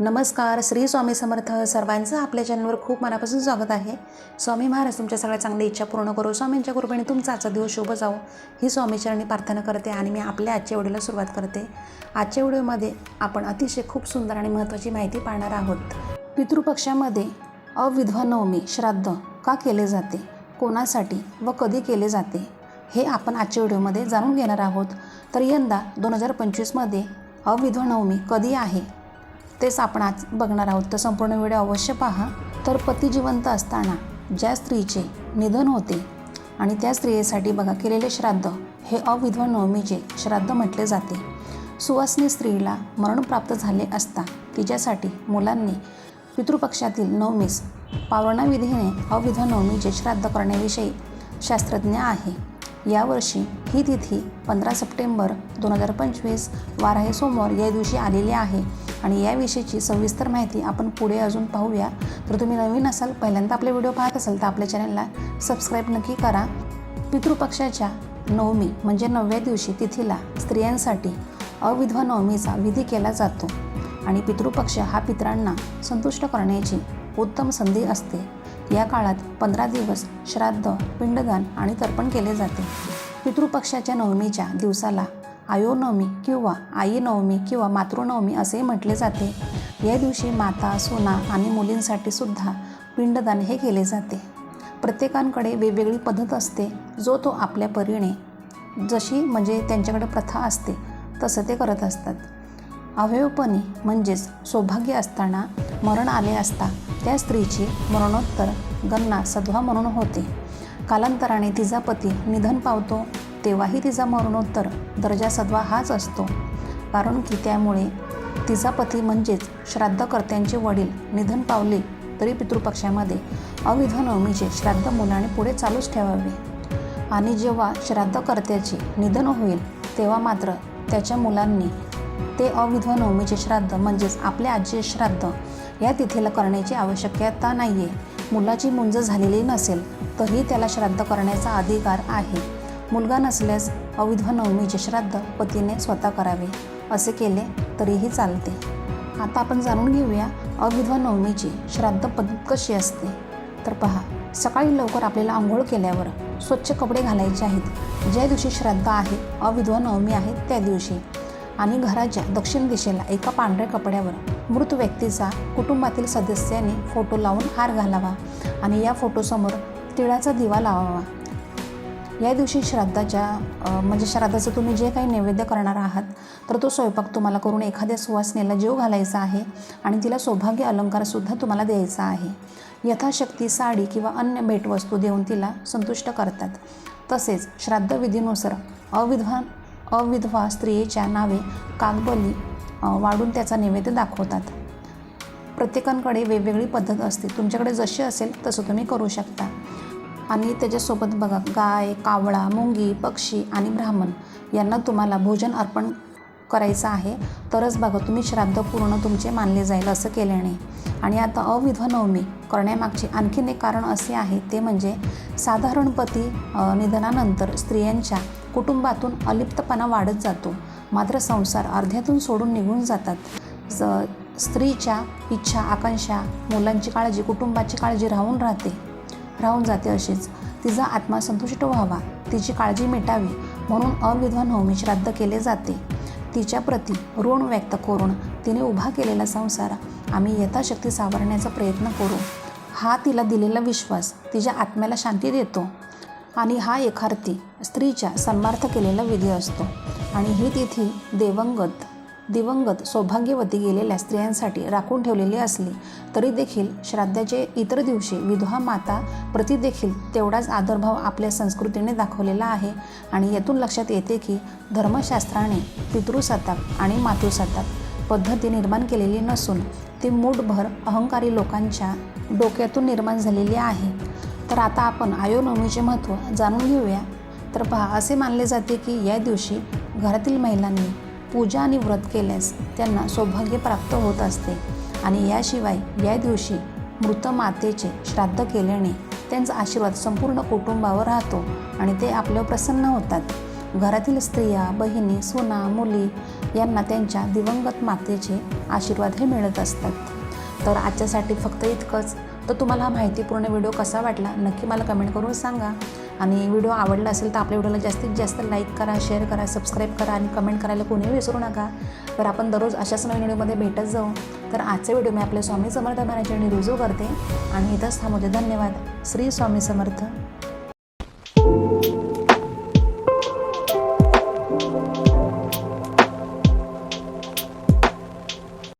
नमस्कार श्री स्वामी समर्थ सर्वांचं आपल्या चॅनलवर खूप मनापासून स्वागत आहे. स्वामी महाराज तुमच्या सगळ्या चांगल्या इच्छा पूर्ण करू. स्वामींच्या कृपेने तुमचा आजचा दिवस शुभ जावो. ही स्वामीचरणी प्रार्थना करते आणि मी आपल्या आजच्या व्हिडिओला सुरुवात करते. आजच्या व्हिडिओमध्ये आपण अतिशय खूप सुंदर आणि महत्त्वाची माहिती पाहणार आहोत. पितृपक्षामध्ये अविधवा नवमी श्राद्ध का केले जाते? कोणासाठी व कधी केले जाते? हे आपण आजच्या व्हिडिओमध्ये जाणून घेणार आहोत. तर यंदा दोन हजार पंचवीसमध्ये अविधवा नवमी कधी आहे? तेच आपण आज बघणार आहोत. तर संपूर्ण व्हिडिओ अवश्य पहा. तर पती जिवंत असताना ज्या स्त्रीचे निधन होते आणि त्या स्त्रियेसाठी बघा केलेले श्राद्ध हे अविधवा नवमीचे श्राद्ध म्हटले जाते. सुवासनी स्त्रीला मरण प्राप्त झाले असता तिच्यासाठी मुलांनी पितृपक्षातील नवमीस पावणाविधीने अविधवा नवमीचे श्राद्ध करण्याविषयी शास्त्रज्ञ आहे. यावर्षी ही तिथी पंधरा सप्टेंबर दोन हजार पंचवीस वार हे सोमवार या दिवशी आलेली आहे. आणि याविषयीची सविस्तर माहिती आपण पुढे अजून पाहूया. तर तुम्ही नवीन असाल पहिल्यांदा आपले व्हिडिओ पाहत असाल तर आपल्या चॅनलला सबस्क्राईब नक्की करा. पितृपक्षाच्या नवमी म्हणजे नवव्या दिवशी तिथीला स्त्रियांसाठी अविधवा नवमीचा विधी केला जातो. आणि पितृपक्ष हा पितरांना संतुष्ट करण्याची उत्तम संधी असते. या काळात पंधरा दिवस श्राद्ध पिंडदान आणि तर्पण केले जाते. पितृपक्षाच्या नवमीच्या दिवसाला आयोनवमी किंवा आईनवमी किंवा मातृनवमी असेही म्हटले जाते. या दिवशी माता सोना आणि मुलींसाठी सुद्धा पिंडदान हे केले जाते. प्रत्येकांकडे वेगवेगळी पद्धत असते जो तो आपल्या परीने जशी म्हणजे त्यांच्याकडे प्रथा असते तसं ते करत असतात. अवयवपणे म्हणजेच सौभाग्य असताना मरण आले असता त्या स्त्रीची मरणोत्तर गणना सद्वा म्हणून होते. कालांतराने तिचा पती निधन पावतो. तेव्हाही तिचा मरणोत्तर दर्जा सद्वा हाच असतो. कारण की त्यामुळे तिचा पती म्हणजेच श्राद्धकर्त्यांचे वडील निधन पावले तरी पितृपक्षामध्ये अविधनवमीचे श्राद्ध मुलाने पुढे चालूच ठेवावे. आणि जेव्हा श्राद्धकर्त्याचे निधन होईल तेव्हा मात्र त्याच्या मुलांनी ते अविधनवमीचे श्राद्ध म्हणजेच आपल्या आजीचे श्राद्ध या तिथीला करण्याची आवश्यकता नाही आहे मुलाची मुंज झालेली नसेल तरीही त्याला श्राद्ध करण्याचा अधिकार आहे. मुलगा नसल्यास अविधवा नवमीचे श्राद्ध पतीने स्वतः करावे असे केले तरीही चालते. आता आपण जाणून घेऊया अविधवा नवमीची श्राद्ध पद्धत कशी असते. तर पहा सकाळी लवकर आपल्याला आंघोळ केल्यावर स्वच्छ कपडे घालायचे आहेत. ज्या दिवशी श्राद्ध आहे अविधवा नवमी आहे त्या दिवशी. आणि घराच्या दक्षिण दिशेला एका पांढऱ्या कपड्यावर मृत व्यक्तीचा कुटुंबातील सदस्याने फोटो लावून हार घालावा आणि या फोटोसमोर तिळाचा दिवा लावावा. या दिवशी श्राद्धाच्या म्हणजे श्राद्धाचं तुम्ही जे काही नैवेद्य करणार आहात तर तो स्वयंपाक तुम्हाला करून एखाद्या सुवासनेला जीव घालायचा आहे आणि तिला सौभाग्य अलंकारसुद्धा तुम्हाला द्यायचा आहे. यथाशक्ती साडी किंवा अन्य भेटवस्तू देऊन तिला संतुष्ट करतात. तसेच श्राद्धविधीनुसार अविधवा अविधवा स्त्रियेच्या नावे कागबली वाढून त्याचा नैवेद्य दाखवतात. प्रत्येकांकडे वेगवेगळी पद्धत असते. तुमच्याकडे जशी असेल तसं तुम्ही करू शकता. आणि त्याच्यासोबत बघा गाय कावळा मुंगी पक्षी आणि ब्राह्मण यांना तुम्हाला भोजन अर्पण करायचं आहे. तरच बघा तुम्ही श्राद्ध पूर्ण तुमचे मानले जाईल असं केल्याने. आणि आता अविधवा नवमी करण्यामागचे आणखीन एक कारण असे आहे ते म्हणजे साधारण पती निधनानंतर स्त्रियांच्या कुटुंबातून अलिप्तपणा वाढत जातो. मात्र संसार अर्ध्यातून सोडून निघून जातात. स स्त्रीच्या इच्छा आकांक्षा मुलांची काळजी कुटुंबाची काळजी राहून राहते. राहून जाते अशीच. तिचा आत्मा संतुष्ट व्हावा. तिची काळजी मिटावी म्हणून अविद्वान होमी श्राद्ध केले जाते. तिच्या प्रती ऋण व्यक्त करून तिने उभा केलेला संसार आम्ही यथाशक्ती सावरण्याचा प्रयत्न करू. हा तिला दिलेला विश्वास तिच्या आत्म्याला शांती देतो आणि हा एखार्थी स्त्रीच्या सन्मार्थ केलेला विधी असतो आणि ही तिथी देवंगत दिवंगत सौभाग्यवती गेलेल्या स्त्रियांसाठी राखून ठेवलेली असली तरी देखील श्राद्धाचे इतर दिवशी विधवा माता प्रती देखील तेवढाच आदरभाव आपल्या संस्कृतीने दाखवलेला आहे आणि यातून लक्षात येते की धर्मशास्त्राने पितृसत्ताक आणि मातृसत्ताक पद्धती निर्माण केलेली नसून ती मूठभर अहंकारी लोकांच्या डोक्यातून निर्माण झालेली आहे. तर आता आपण आयोनवमीचे महत्त्व जाणून घेऊया. तर पहा असे मानले जाते की या दिवशी घरातील महिलांनी पूजा आणि व्रत केल्यास त्यांना सौभाग्य प्राप्त होत असते. आणि याशिवाय या दिवशी मृत मातेचे श्राद्ध केल्याने त्यांचा आशीर्वाद संपूर्ण कुटुंबावर राहतो आणि ते आपल्यावर प्रसन्न होतात. घरातील स्त्रिया बहिणी सुना मुली यांना त्यांच्या दिवंगत मातेचे आशीर्वाद हे मिळत असतात. तर आजच्यासाठी फक्त इतकंच. तर तुम्हाला हा माहितीपूर्ण व्हिडिओ कसा वाटला नक्की मला कमेंट करून सांगा. आणि व्हिडिओ आवडला असेल तर आपल्या व्हिडिओला जास्तीत जास्त लाईक करा शेअर करा सबस्क्राईब करा आणि कमेंट करायला कोणीही विसरू नका. तर आपण दररोज अशाच नवीन व्हिडिओमध्ये भेटत जाऊ. तर आजचे व्हिडिओ मी आपल्या स्वामी समर्थ महाराजांनी रुजू करते. आणि इथंच थांबवते धन्यवाद. श्री स्वामी समर्थ.